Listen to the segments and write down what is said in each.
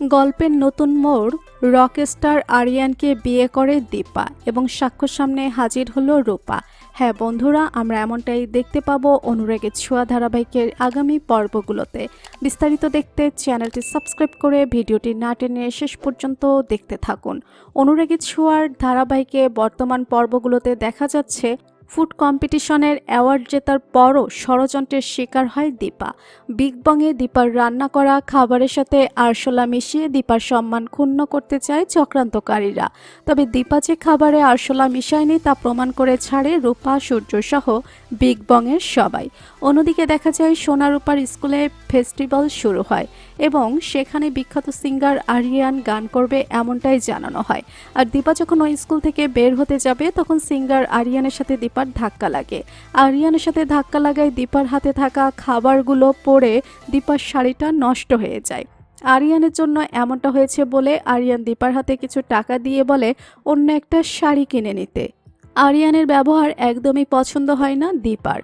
গল্পের নতুন মোড় রকস্টার আরিয়ানকে বিয়ে করে দীপা এবং সাক্ষ্যর সামনে হাজির হলো রূপা। হ্যাঁ বন্ধুরা, আমরা এমনটাই দেখতে পাবো অনুরাগের ছোঁয়া ধারাবাহিকের আগামী পর্বগুলোতে। বিস্তারিত দেখতে চ্যানেলটি সাবস্ক্রাইব করে ভিডিওটি না টেনে শেষ পর্যন্ত দেখতে থাকুন। অনুরাগের ছোঁয়ার ধারাবাহিকে বর্তমান পর্বগুলোতে দেখা যাচ্ছে ফুড কম্পিটিশনের অ্যাওয়ার্ড জেতার পরও ষড়যন্ত্রের শিকার হয় দীপা। বিগ বংয়ে দীপার রান্না করা, খাবারের সাথে আরশোলা মিশিয়ে দীপার সম্মান ক্ষুণ্ণ করতে চায় চক্রান্তকারীরা। তবে দীপা যে খাবারে আরশোলা মিশায়নি তা প্রমাণ করে ছাড়ে রূপা, সূর্য সহ বিগ বংয়ের সবাই। অন্যদিকে দেখা যায় সোনা রূপার স্কুলে ফেস্টিভ্যাল শুরু হয় এবং সেখানে বিখ্যাত সিঙ্গার আরিয়ান গান করবে এমনটাই জানানো হয়। আর দীপা যখন ওই স্কুল থেকে বের হতে যাবে, তখন সিঙ্গার আরিয়ানের সাথে দীপার ধাক্কা লাগে। আরিয়ানের সাথে ধাক্কা লাগায় দীপার হাতে থাকা খাবারগুলো পড়ে দীপার শাড়িটা নষ্ট হয়ে যায়। আরিয়ানের জন্য এমনটা হয়েছে বলে আরিয়ান দীপার হাতে কিছু টাকা দিয়ে বলে অন্য একটা শাড়ি কিনে নিতে। আরিয়ানের ব্যবহার একদমই পছন্দ হয় না দীপার।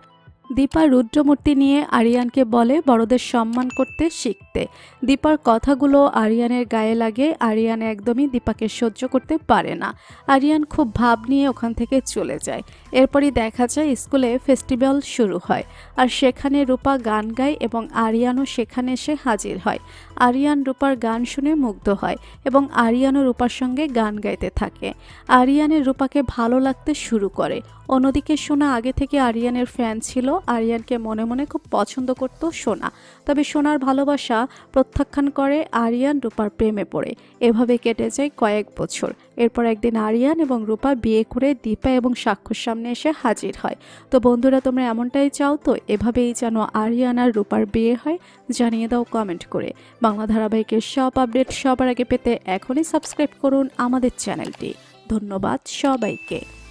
দীপা রুদ্রমূর্তি নিয়ে আরিয়ানকে বলে বড়দের সম্মান করতে শিখতে। দীপার কথাগুলো আরিয়ানের গায়ে লাগে, আরিয়ান একদমই দীপাকে সহ্য করতে পারে না। আরিয়ান খুব ভাব নিয়ে ওখান থেকে চলে যায়। এরপরই দেখা যায় স্কুলে ফেস্টিভ্যাল শুরু হয় আর সেখানে রূপা গান গায় এবং আরিয়ানও সেখানে এসে হাজির হয়। আরিয়ান রূপার গান শুনে মুগ্ধ হয় এবং আরিয়ানও রূপার সঙ্গে গান গাইতে থাকে। আরিয়ানের রূপাকে ভালো লাগতে শুরু করে। অন্যদিকে শোনা আগে থেকে আরিয়ানের ফ্যান ছিল আরিয়ানকে মনে মনে খুব পছন্দ করত সোনা। তবে সোনার ভালোবাসা প্রত্যাখ্যান করে আরিয়ান রূপার প্রেমে পড়ে। এভাবে কেটে যায় কয়েক বছর। এরপর একদিন আরিয়ান এবং রূপা বিয়ে করে দীপা এবং সাক্ষর সামনে এসে হাজির হয়। তো বন্ধুরা, তোমরা এমনটাই চাও তো? এভাবেই যেন আরিয়ান আর রূপার বিয়ে হয়? জানিয়ে দাও কমেন্ট করে। বাংলা ধারাবাহিকের সব আপডেট সবার আগে পেতে এখনই সাবস্ক্রাইব করুন আমাদের চ্যানেলটি। ধন্যবাদ সবাইকে।